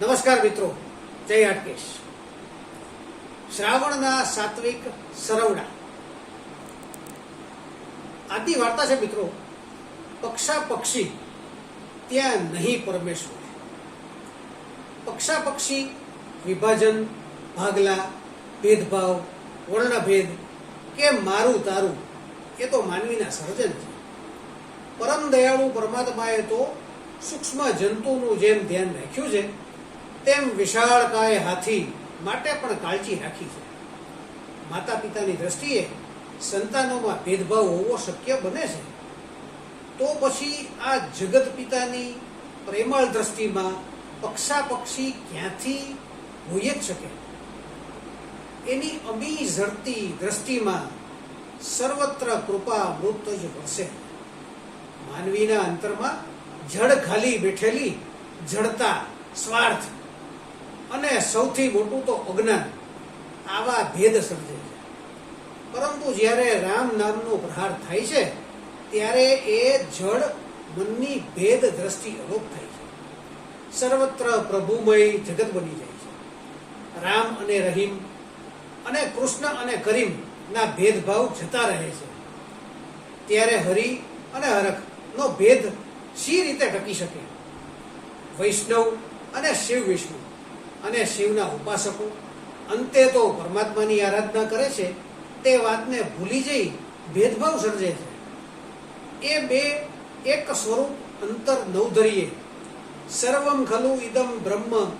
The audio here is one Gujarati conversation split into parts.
નમસ્કાર મિત્રો, જય હાટકેશ. શ્રાવણના સાત્વિક સરવડા આદિ વાર્તા છે મિત્રો, પક્ષા પક્ષી ત્યાં નહીં પરમેશ્વર. પક્ષા પક્ષી વિભાજન, ભાગલા, ભેદભાવ, વર્ણભેદ કે મારું તારું, એ તો માનવીના સર્જન છે. પરમ દયાળુ પરમાત્માએ તો સૂક્ષ્મ જંતુનું જેમ ધ્યાન રાખ્યું છે તેમ વિશાળકાય હાથી માટે પણ કાળજી રાખી છે. માતા પિતાની દ્રષ્ટિએ સંતાનોમાં ભેદભાવ હોવો શક્ય બને છે. તો પછી આ જગત પિતાની પ્રેમળ દ્રષ્ટિમાં પક્ષા પક્ષી ક્યાંથી હોઈ જ શકે? એની અમી ઝરતી દ્રષ્ટિમાં સર્વત્ર કૃપા મૃત જ વરસે. માનવીના અંતરમાં જડ ખાલી બેઠેલી જડતા સ્વાર્થ અને સૌથી મોટું તો અજ્ઞાન. આવા ભેદ સર્જે છે. પરંતુ જ્યારે રામ નામનો પ્રહાર થાય છે, ત્યારે એ જળ મનની ભેદ દ્રષ્ટિ અલોપ થાય છે. સર્વત્ર પ્રભુમય જગત બની જાય છે. રામ અને રહીમ અને કૃષ્ણ અને કરીમ ના ભેદભાવ જતા રહે છે. ત્યારે હરિ અને હરખ નો ભેદ શી રીતે ટકી શકે? વૈષ્ણવ અને શિવ વિષ્ણુ. અને શિવના ઉપાસકો અંતે તો પરમાત્માની આરાધના કરે છે, તે વાતને ભૂલી જઈ ભેદભાવ સર્જે છે. એ બે એક સ્વરૂપ અંતર નવધરીએ. સર્વમ ખલુ ઇદમ બ્રહ્મ.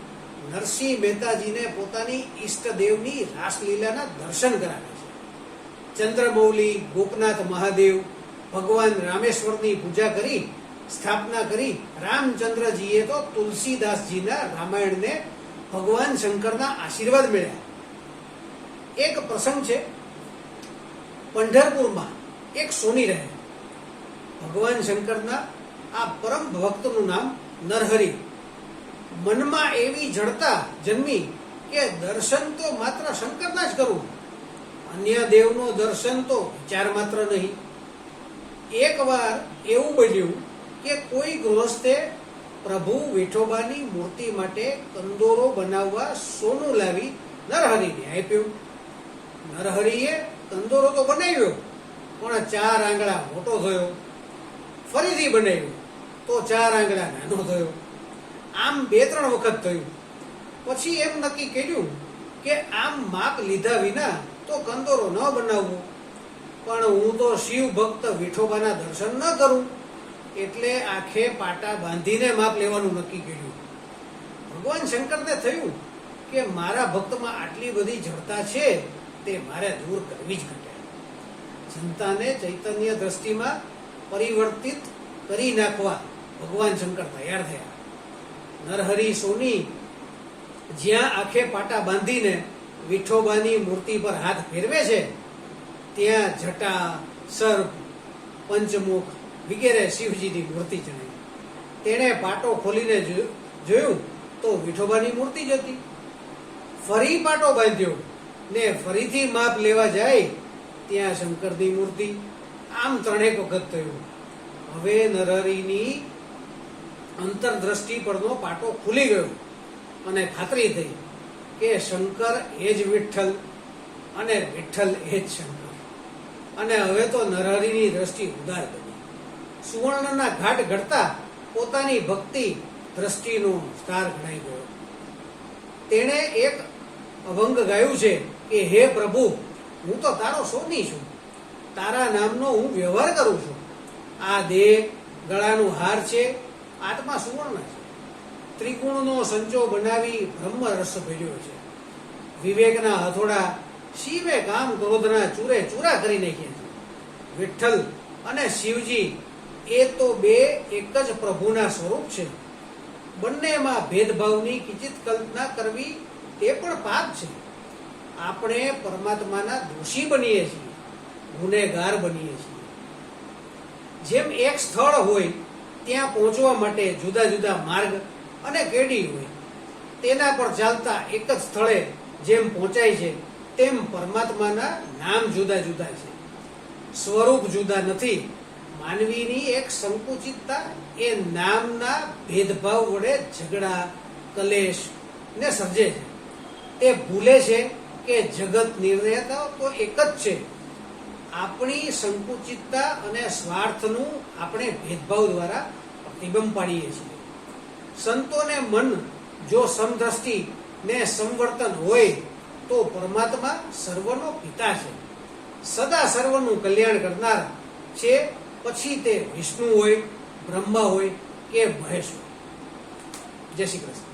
નરસિંહ મહેતાજીને પોતાની ઈષ્ટદેવની રાસલીલાના દર્શન કરાવે છે. ચંદ્રમૌલી, ગોપનાથ મહાદેવ, ભગવાન રામેશ્વરની પૂજા કરી, સ્થાપના કરી રામચંદ્રજીએ તો તુલસીદાસજીના રામાયણને ભગવાન શંકરના આશીર્વાદ મળ્યા. એક પ્રસંગ છે, પંઢરપુરમાં એક સોની રહે. ભગવાન શંકરના આ પરમ ભક્તનું નામ નરહરી. મનમાં એવી જડતા જન્મી કે દર્શન તો માત્ર શંકરના જ કરવું અન્ય દેવનો દર્શન તો વિચાર માત્ર નહીં. એકવાર એવું બન્યું કે કોઈ ગૃહસ્થે પ્રભુ વિઠોબાની મૂર્તિ માટે કંદોરો બનાવવા સોનું લાવી નરહરિને આપ્યું. નરહરિએ કંદોરો તો બનાવ્યો, પણ ચાર આંગળા મોટો થયો. ફરીથી બનાવ્યો, તો ચાર આંગળા નાનો થયો. આમ બે ત્રણ વખત થયું. પછી એમ નક્કી કર્યું કે આમ માપ લીધા વિના તો કંદોરો ન બનાવવો. પણ હું તો શિવ ભક્ત વિઠોબાના દર્શન ન કરું. એટલે આખે પાટા બાંધીને માપ લેવાનું નક્કી કર્યું. ભગવાન શંકરને થયું કે મારા ભક્તમાં આટલી બધી જડતા છે, તે મારે દૂર કરવી જ ઘટે. જનતાને ચૈતન્ય દ્રષ્ટિમાં પરિવર્તિત કરી નાખવા ભગવાન શંકર તૈયાર થયા. નરહરી સોની જ્યાં આખે પાટા બાંધીને વિઠોબાની મૂર્તિ પર હાથ ફેરવે છે, ત્યાં જટા, સર્પ, પંચમુખ વગેરે શિવજીની મૂર્તિ જણાઈ તેણે પાટો ખોલીને જોયું તો વિઠોબાની મૂર્તિ જ હતી. ફરી પાટો બાંધ્યો ને ફરીથી માપ લેવા જાય ત્યાં શંકરની મૂર્તિ. આમ ત્રણેક વખત થયું. હવે નરહરીની અંતરદ્રષ્ટિ પરનો પાટો ખુલી ગયો અને ખાતરી થઈ કે શંકર એ જ વિઠ્ઠલ અને વિઠ્ઠલ એ જ શંકર. અને હવે તો નરહરીની દ્રષ્ટિ ઉદાર બની. સુવર્ણના ઘાટ ઘડતા પોતાની ભક્તિ દ્રષ્ટિનો સ્ટાર ગણાઈ ગયો. તેણે એક અભંગ ગાયું છે કે, હે પ્રભુ, હું તો તારો સોની છું. તારા નામનો હું વ્યવહાર કરું છું. આ દેહ ગળાનું હાર છે, આત્મા સુવર્ણ છે. ત્રિકોણનો સંચો બનાવી બ્રહ્મ રસ ભર્યો છે. વિવેકના હથોડા શિવે કામ ક્રોધના ચૂરે ચૂરા કરી નાખ્યા છે. વિઠ્ઠલ અને શિવજી એ તો બે એક જ પ્રભુના સ્વરૂપ છે. બંનેમાં ભેદભાવની કિંચિત કલ્પના કરવી તે પણ પાપ છે. આપણે પરમાત્માના દોષી બનીએ છીએ, ગુનેગાર બનીએ છીએ. જેમ એક સ્થળ હોય, ત્યાં પહોંચવા માટે જુદા જુદા માર્ગ અને કેડી હોય, તેના પર ચાલતા એક જ સ્થળે જેમ પહોંચાય છે, તેમ પરમાત્માના નામ જુદા જુદા છે. સ્વરૂપ જુદા નથી માનવીની એક સંકુચિતતા એ નામના ભેદભાવ વડે ઝઘડા, કલેશ ને સર્જે છે. તે ભૂલે છે કે જગત નિર્ણયતા તો એક જ છે. આપણી સંકુચિતતા અને સ્વાર્થનું આપણે ભેદભાવ દ્વારા પ્રતિબંધ પાડીએ છીએ. સંતોને મન જો સમદ્રષ્ટિ ને સંવર્તન હોય તો પરમાત્મા સર્વનો પિતા છે. સદા સર્વનું કલ્યાણ કરનાર છે પછી તે વિષ્ણુ હોય બ્રહ્મા હોય કે મહેશ હોય. જય શ્રી કૃષ્ણ.